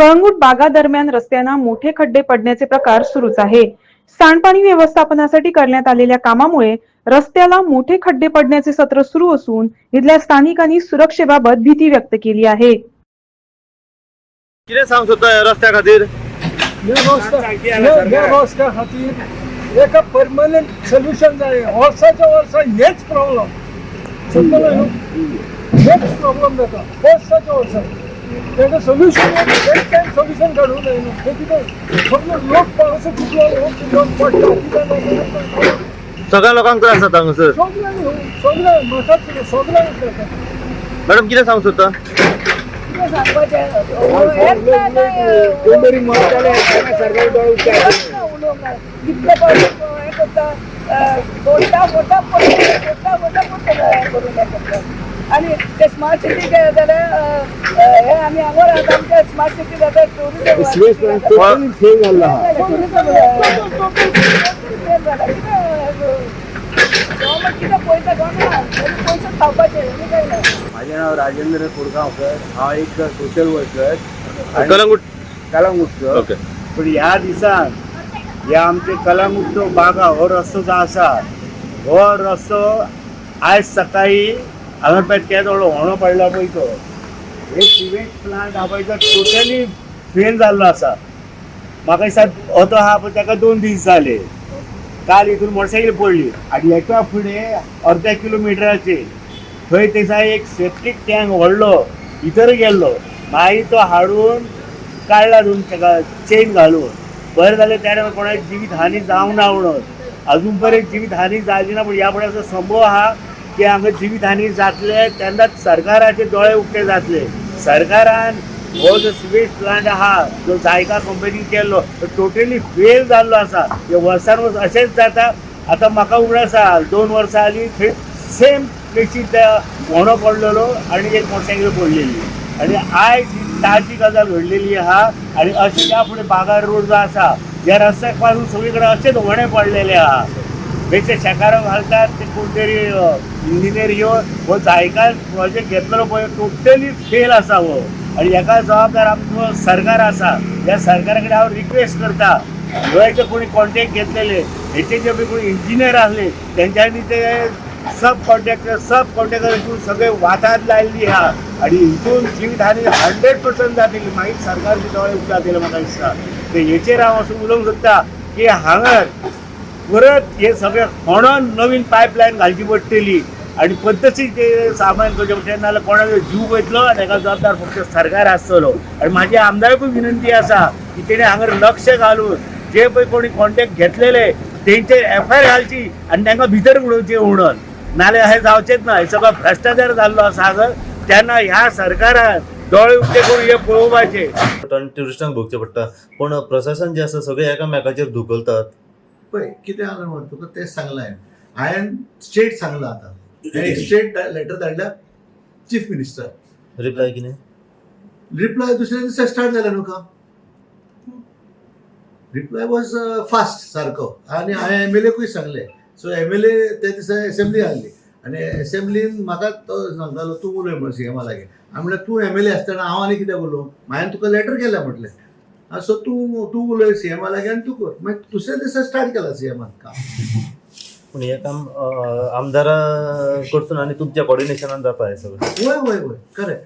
कळंगूट बागा दरम्यान रस्त्यांना मोठे खड्डे पडण्याचे प्रकार सुरूच आहे. सांडपाणी व्यवस्थापनासाठी करण्यात आलेल्या कामामुळे रस्त्याला मोठे खड्डे पडण्याचे सत्र सुरू असून इथल्या स्थानिकांनी सुरक्षेबाबत भीती व्यक्त केली आहे. कितें सांग सोदता रस्त्या खातीर एक परमनंट सोल्युशन जाय वर्साच्या वर्सा हेच प्रॉब्लेम हेच प्रॉब्लेम जाता वर्साच्या वर्सा तेका सोल्युशन एक सोल्युशन काडूंक जाय न्हू ते कितें सगळे लोक पावसा सगळ्या लोकांक त्रास जाता हांगासर सगळ्यांक सगळ्यांक जाता मॅडम कितें सांग सोदता मारताले सरकारी कितले हे करता मोठा मोठा मोठा मोठा करून येतात आणि ते स्मार्ट सिटी जाल्यार हे आमी हांगा रावता आमचे स्मार्ट सिटी जाता ना माझे नाव राजेंद्र कोरगांवकर हांव एक सोशल वर्कर कलंगूट कलंगूटचो. ओके. पूण ह्या दिसान हे आमचे कलंगूटचो बागा हो रस्तो जो आसा हो रस्तो आयज सकाळी हांगा पळय त्या जवळ होणो पडला पळय तो एक सिमेंट प्लांट हा पळय तो टोटली फेल जाल्लो आसा म्हाका दिसता हो तो पण पळय ताका दोन दीस जाले काल इथून मोटरसायकल पडली. आणि हेका फुडें अर्ध्या किलोमिटराचेर थंय थंयसा एक सेफ्टीक टँक व्हडलो भितर गेल्लो मागीर तो हाडून काडला धरून ताका चेन घालून. बरें जालें त्या कोणाची जिवीत हानी जावंक ना म्हणून अजून पर्यंत जिवीत हानी जाली ना पूण ह्या फुडें असो संभव आहा जे हांगा जिवीतहानी जातले तेन्नाच सरकाराचे दोळे उक्ते जातले. सरकारान हो जो स्वीट प्लांट आहा जो जायका कंपनीन केल्लो तो टोटली फेल जाल्लो आसा हे वर्सान वर्स अशेंच जाता. आतां म्हाका उगडास आसा दोन वर्सां आली थंय सेम प्लेसीर त्या पडलेलो आनी एक मोटरसायकल पडलेली. आनी आयज ताजी गजाल घडलेली आहा आनी अशें ह्या फुडें बागार रोड जो आसा ह्या रस्त्याकपासून सगळी कडेन अशेंच होणे पडलेले आहा बेश्टे शेकारो घालतात ते कोण तरी इंजिनियर येवन हो जायकार प्रोजेक्ट घेतलेलो पळय टोटली फेल आसा हो आनी हेका जबाबदार आमचो सरकार आसा ह्या सरकारा कडेन हांव रिक्वेस्ट करता. गोंयचे कोणी कॉन्टॅक्ट घेतलेले हेचे जे बी कोणी इंजिनियर आसले तेंच्यांनी ते सब कॉन्ट्रॅक्टर सब कॉन्ट्रॅक्टर हितून सगळे वातांत लायल्ली आहा आनी हितून जीवित हानी हंड्रेड पर्संट जातली मागीर सरकारचे दोळे उगतातले म्हाका दिसता ते हेचेर हांव असो उलोवंक सोदता की हांगा परत हे सगळें म्हणून नवीन पायपलायन घालची पडटली आनी पद्दतीन ते सामान करचे पडटलें कोणाचो जीव वयतलो आनी हेका जबाबदार फक्त सरकार आसतलो आनी म्हाजी आमदारकूय विनंती आसा की तेणे हांगा लक्ष घालून जे पळय कोणी कॉन्टॅक्ट घेतलेले तेंचेर एफ आय आर घालची आनी तांकां भितर उडोवचें म्हणून नाल्यार हें जावचेंच ना हे सगळो भ्रश्टाचार जाल्लो आसा हांगा तेन्ना ह्या सरकारान दोळे उक्ते करून हे पळोवपाचे टुरिस्टांक भोगचें पडटा पूण प्रशासन जे आसा सगळे एकामेकाचेर धुकलतात. पळय कितें आसा म्हण तुका तेच सांगलां हांवें हांवें स्ट्रेट सांगलां आतां. हांवें स्ट्रेट लेटर धाडल्या चीफ मिनिस्टर रिप्लाय कितें रिप्लाय दुसऱ्या दिसा स्टार्ट जालें न्हू काम रिप्लाय वॉज फास्ट सारको आनी हांवें एम एल एकूय सांगलें? सो एम एल ए त्या दिसा एसेंब्ली आहली आनी एसेंब्लीन म्हाका तो सांगतालो तूं उलय म्हणून सी एमा लागीं हांवें म्हणलें तूं एम एल ए आसतना हांव आनी कित्याक उलोवं हांवें तुका लेटर केल्या म्हटलें. आ, सो तूं तूं उलय सी एमा लागीं आनी तूं कर. मागीर दुसऱ्या दिसा स्टार्ट केला सी एमान काम. पूण हें काम आमदारा कडसून आनी तुमच्या कॉर्डिनेशनान जाता हें सगळें. वय वय वय करेक्ट